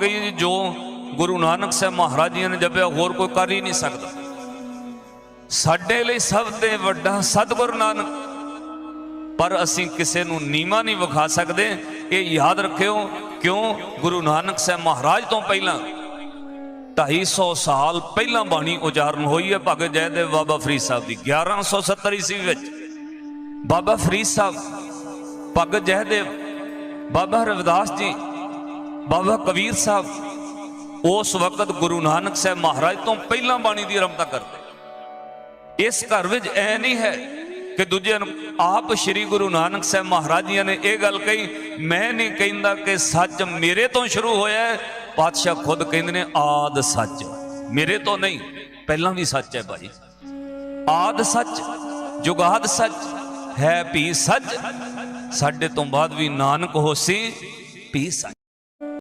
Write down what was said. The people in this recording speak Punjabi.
ਗਈ ਜੀ, ਜੋ ਗੁਰੂ ਨਾਨਕ ਸਾਹਿਬ ਮਹਾਰਾਜ ਜੀ ਨੇ ਜਪਿਆ, ਹੋਰ ਕੋਈ ਕਰ ਹੀ ਨਹੀਂ ਸਕਦਾ। ਸਾਡੇ ਲਈ ਸਭ ਤੋਂ ਵੱਡਾ ਸਤਿਗੁਰ ਨਾਨਕ। ਪਰ ਅਸੀਂ ਕਿਸੇ ਨੂੰ ਨੀਮਾ ਨਹੀਂ ਵਿਖਾ ਸਕਦੇ। ਇਹ ਯਾਦ ਰੱਖਿਓ, ਕਿਉਂ? ਗੁਰੂ ਨਾਨਕ ਸਾਹਿਬ ਮਹਾਰਾਜ ਤੋਂ ਪਹਿਲਾਂ 250 ਸਾਲ ਪਹਿਲਾਂ ਬਾਣੀ ਉਚਾਰਨ ਹੋਈ ਹੈ। ਭਗਤ ਜੈਦੇਵ ਬਾਬਾ ਫਰੀਦ ਸਾਹਿਬ ਦੀ। 1170 ਈਸਵੀ ਵਿੱਚ ਬਾਬਾ ਫਰੀਦ ਸਾਹਿਬ, ਭਗਤ ਜੈਦੇਵ, ਬਾਬਾ ਰਵਿਦਾਸ ਜੀ ਬਾਬਾ ਕਬੀਰ ਸਾਹਿਬ ਉਸ ਵਕਤ ਗੁਰੂ ਨਾਨਕ ਸਾਹਿਬ ਮਹਾਰਾਜ ਤੋਂ ਪਹਿਲਾਂ ਬਾਣੀ ਦੀ ਆਰੰਭਤਾ ਕਰਦੇ। ਇਸ ਘਰ ਵਿੱਚ ਐ ਨਹੀਂ ਹੈ ਕਿ ਦੂਜੇ ਨੂੰ ਆਪ ਸ੍ਰੀ ਗੁਰੂ ਨਾਨਕ ਸਾਹਿਬ ਮਹਾਰਾਜ ਜੀ ਨੇ ਇਹ ਗੱਲ ਕਹੀ, ਮੈਂ ਨਹੀਂ ਕਹਿੰਦਾ ਕਿ ਸੱਚ ਮੇਰੇ ਤੋਂ ਸ਼ੁਰੂ ਹੋਇਆ ਪਾਤਸ਼ਾਹ ਖੁਦ ਕਹਿੰਦੇ ਨੇ ਆਦ ਸੱਚ। ਮੇਰੇ ਤੋਂ ਨਹੀਂ, ਪਹਿਲਾਂ ਵੀ ਸੱਚ ਹੈ ਭਾਈ। ਆਦ ਸੱਚ, ਜੁਗਾਦ ਸੱਚ, ਹੈ ਭੀ ਸੱਚ। ਸਾਡੇ ਤੋਂ ਬਾਅਦ ਵੀ ਨਾਨਕ ਹੋਸੀ ਭੀ ਸੱਚ।